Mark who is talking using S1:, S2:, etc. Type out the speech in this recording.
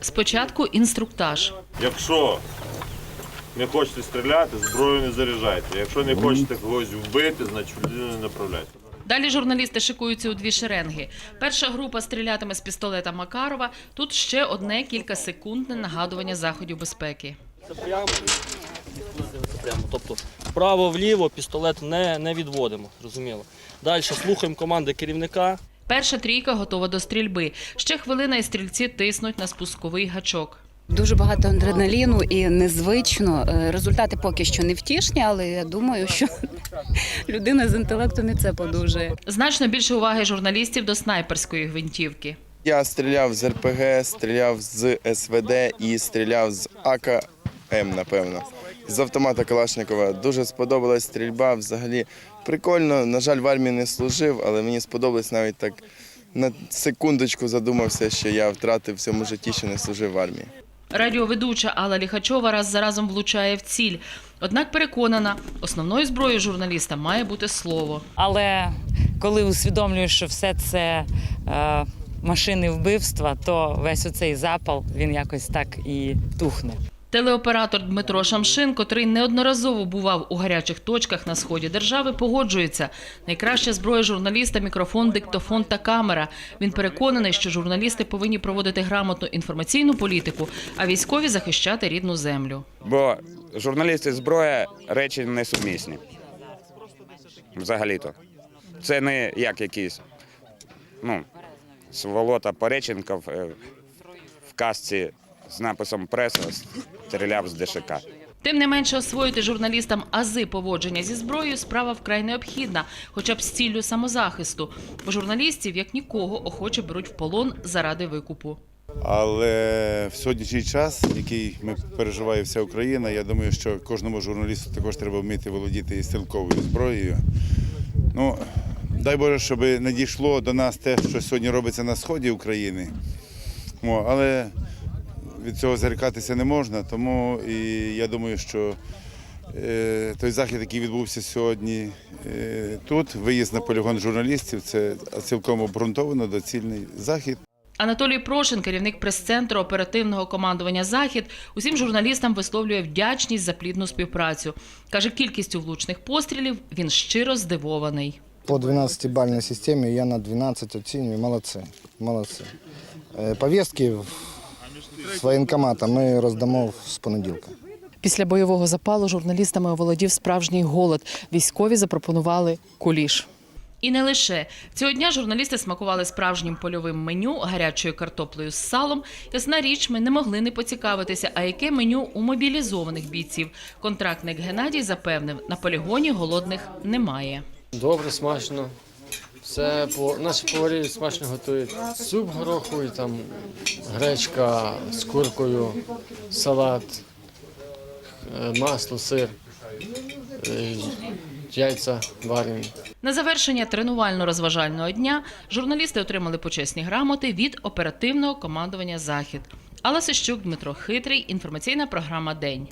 S1: Спочатку інструктаж.
S2: Якщо не хочете стріляти, зброю не заряджайте. Якщо не хочете когось вбити, значить людину не направляйте.
S1: Далі журналісти шикуються у дві шеренги. Перша група стрілятиме з пістолета Макарова. Тут ще одне кількасекундне нагадування заходів безпеки.
S3: Це Прямо. Прямо. Тобто вправо-вліво пістолет не, не відводимо, зрозуміло. Далі слухаємо команди керівника.
S1: Перша трійка готова до стрільби. Ще хвилина і стрільці тиснуть на спусковий гачок.
S4: Дуже багато адреналіну і незвично. Е, Результати поки що не втішні, але я думаю, що людина з інтелектом і це подужає.
S1: Значно більше уваги журналістів до снайперської гвинтівки.
S5: Я стріляв з РПГ, стріляв з СВД і стріляв з АКМ, напевно. З автомата Калашникова. Дуже сподобалась стрільба. Взагалі прикольно. На жаль, в армії не служив, але мені сподобалось навіть так на секундочку задумався, що я втратив в цьому житті, що не служив в армії.
S1: Радіоведуча Алла Ліхачова раз за разом влучає в ціль. Однак переконана, основною зброєю журналіста має бути слово.
S6: Але коли усвідомлюєш, що все це е, машини вбивства, то весь оцей запал він якось так і тухне.
S1: Телеоператор Дмитро Шамшин, котрий неодноразово бував у гарячих точках на сході держави, погоджується. Найкраща зброя журналіста мікрофон, диктофон та камера. Він переконаний, що журналісти повинні проводити грамотну інформаційну політику, а військові захищати рідну землю.
S7: Бо журналіст і зброя речі несумісні. Взагалі-то. Це не як якийсь, ну, сволота Пореченков е, в касці з написом преса стріляв з ДШК.
S1: Тим не менше, освоїти журналістам ази поводження зі зброєю справа вкрай необхідна, хоча б з ціллю самозахисту. Бо журналістів, як нікого, охоче беруть в полон заради викупу.
S8: Але в сьогоднішній час, який ми переживає вся Україна, я думаю, що кожному журналісту також треба вміти володіти і стрілковою зброєю. Ну, дай Боже, щоб не дійшло до нас те, що сьогодні робиться на сході України. О, але від цього зарікатися не можна, тому і я думаю, що е, той захід, який відбувся сьогодні е, тут, виїзд на полігон журналістів, це цілком обґрунтовано доцільний захід.
S1: Анатолій Прошин, керівник прес-центру оперативного командування Захід, усім журналістам висловлює вдячність за плідну співпрацю. Каже, кількістю влучних пострілів він щиро здивований.
S9: По 12-бальной системе я на 12 оцениваю. Молодцы. Молодцы. Э, Повестки в- с военкомата мы роздамо з понеділка.
S1: Після бойового запалу журналістами оволодів справжній голод. Військові запропонували куліш. І не лише цього дня журналісти смакували справжнім польовим меню гарячою картоплею з салом. Ясна річ, ми не могли не поцікавитися, а яке меню у мобілізованих бійців. Контрактник Геннадій запевнив, на полігоні голодних немає.
S10: Добре, смачно. Все по наші поварі смачно готують. Суп гороховий, там гречка з куркою, салат, е, масло, сир, е, яйця варені.
S1: На завершення тренувально-розважального дня журналісти отримали почесні грамоти від оперативного командування Захід. Алла Сищук, Дмитро Хитрий. Інформаційна програма День.